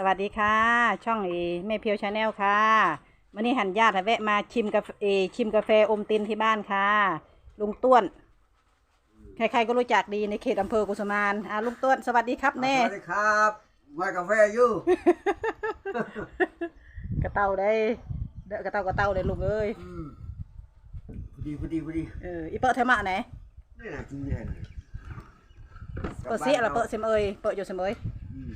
สวัสดีค่ะ ช่องเอแม่เพียวชาแนลค่ะวันนี้หันญาติแวะมาชิมกาแฟเอชิมกาแฟอมตินที่บ้านค่ะ ลุงต้วน ใครๆก็รู้จักดีในเขตอำเภอกุสมานอ่าลุงต้วนสวัสดีครับแน่สวัสดีครับมากาแฟอยู่กระเต่าได้เดอะกระเต่ากระเต่าเลยลุงเอ้ยอืมพอดีพอดีพอดีเอออีเปิดเทมะไหนนี่นะจริงเนี่ยเปิดเสียแล้วเปิดเสมเอยเปิดอยู่เสมเอยอืม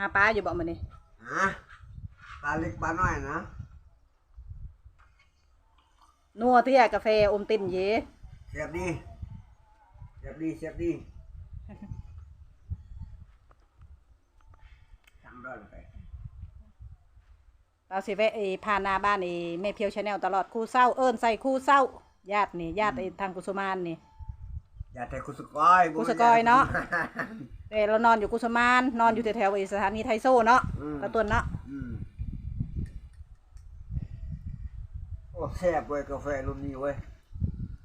หาปลาอยู่บ่มันนี่ฮะปลาเล็กปลาน้อยนะนัวที่กาแฟอมตินเย่เสียบดีเสียบดีเสียบดีสั่งด้วยไปเราสิแวะไอ้ผ่านหน้าบ้านไอ้แม่เพียวชาแนลตลอดคู่เศร้าเอิ้นใส่คู่เศร้าญาตินี่ญาติไอ้ทางกุสมานนี่ อย่าแต่กุสกอยกุสกอยเนาะเอ้ยเรานอนอยู่กุสมานนอนอยู่แถวๆไอ้สถานีไทโซ่เนาะอืมตะต้นเนาะอืมโอ้แซ่บเว้ยกาแฟรุ่นนี้เว้ย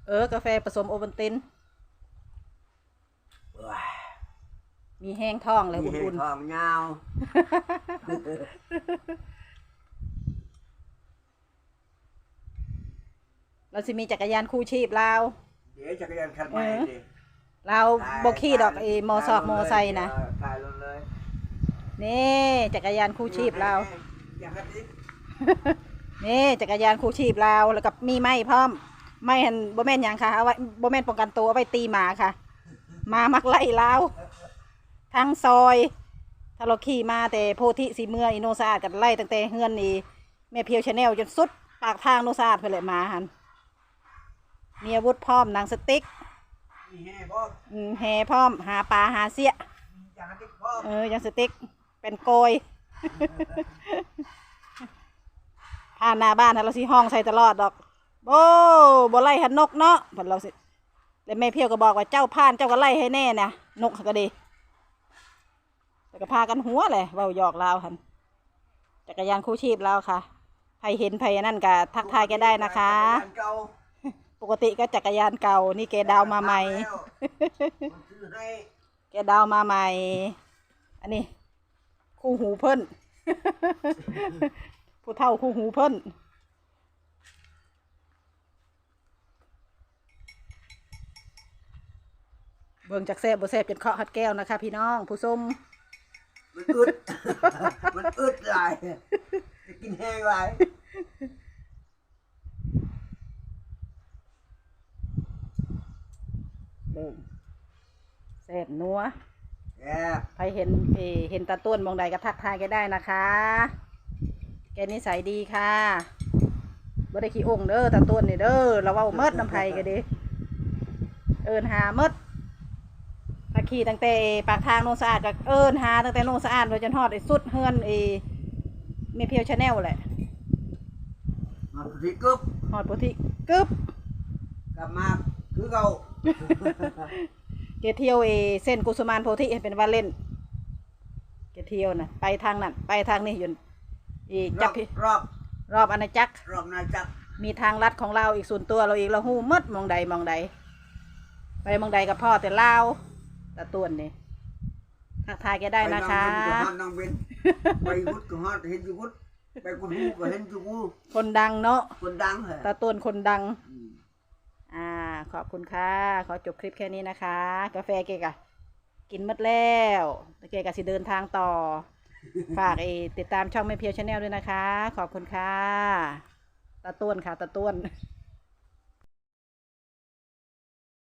เออกาแฟผสมโอวัลตินว้ายมีแห้งท้องเลยมีเห็อุ่ดนทองยาวๆเราสิมีจักรยานคู่ชีพเราว เดี๋ยวจักรยานคันใหม่เออดิเราบขี่ดอกไอ้มอซอกมอไซค์นะเออถ่ายลงเลยนี่จักรยานคู่ชีพเราวอย่างนั้นดินี่จักรยานคู่ชีพเราวแล้วก็มีไม้พร้อมไม้หันบ่แม่นหยังค่ะเอาไว้บ่แม่นป้องกันตัวเอาไว้ตีหมาค่ะหมามักไล่เราทั้งซอยถ้าเราขี่มาแต่โพธิสีเมืองอีโนซาดกันไล่ตั้งแต่เฮือนนี่แม่เพียวชาแนลจนสุดปากทางโนซาดไปเลยหมาหัน มีอาวุธพร้อมหนังสติ๊กมีแห่พ่ออืมแห่พร้อม หาปลาหาเสียอย่างนั้นดิพ่อเออยังสติ๊กเป็นโกย ผ่านหน้าบ้านนะเราสิห้องใส่ตลอดดอกโอ้บ่ไล่หันนกเนาะเพิ่นเราสิแล้วแม่เพียวก็บอกว่าเจ้าผ่านเจ้าก็ไล่ให้แน่นะนกก็ดีแต่ก็พากันหัวเลยเว้าหยอกลาวหันจักรยานคู่ชีพเราค่ะใครเห็นใครนั่นก็ทักทายแกได้นะคะจักรยานเก่า ปกติก็จักรยานเก่า นี่แกดาวมาใหม่แล้วมันซื้อให้แกดาวมาใหม่ อันนี้ คู่หูเพิ่น ผู้เฒ่าคู่หูเพิ่น เบิ่งจากแซ่บบ่แซ่บจนเคาะหัดแก้วนะคะ พี่น้อง ผู้ชมมันอึด มันอึดหลายจะกินแห้งหลาย เบิ่งแซ่บนัวแอบใครเห็นเออเห็นตาต้วนมองใดก็ทักทายแกได้นะคะ แกนิสัยดีค่ะบ่ได้ขี้องค์เด้อตาต้วนนี่เด้อเราเว้าเมดน้ำไผก็ดีเอินหาเมดถ้าขี่ตั้งแต่ปากทางโนนสะอาดก็เอินหาตั้งแต่โนนสะอาดโดยจนฮอดไอ้สุดเฮือนไอ้เมเพียวชาแนลแหละมาพอดีกึ๊บฮอดโพธิกึบกลับมา คือเก่าเกเที่ยวเอเส้นกุสุมานโพธิให้เป็นว่าเล่น เกเที่ยวน่ะไปทางนั้นไปทางนี้อยู่อีรจัอบบพี่รอบรอบอาณาจักรรอบนายจักรมีทางลัดของเราอีกส่วนตัวเราอีกเราหู้หมดมองใดมองใด ไปมองใดกับพ่อแต่เล่าวตะตวนนี่ทักทายแกได้นะคะไปน้องเบนไปวุฒก็ฮอดเห็นอยู่วุฒไปกุนฮูก็เห็นอยู่กูคนดังเนาะคนดังเหรอตะตวนคนดัง อ่าขอบคุณค่ะ ขอจบคลิปแค่นี้นะคะ กาแฟเกกะกินหมดแล้วเกกะสิเดินทางต่อ ฝากไอติดตามช่องแม่เพียวชาแนลด้วยนะคะ ขอบคุณค่ะตะต้วนค่ะตะต้วน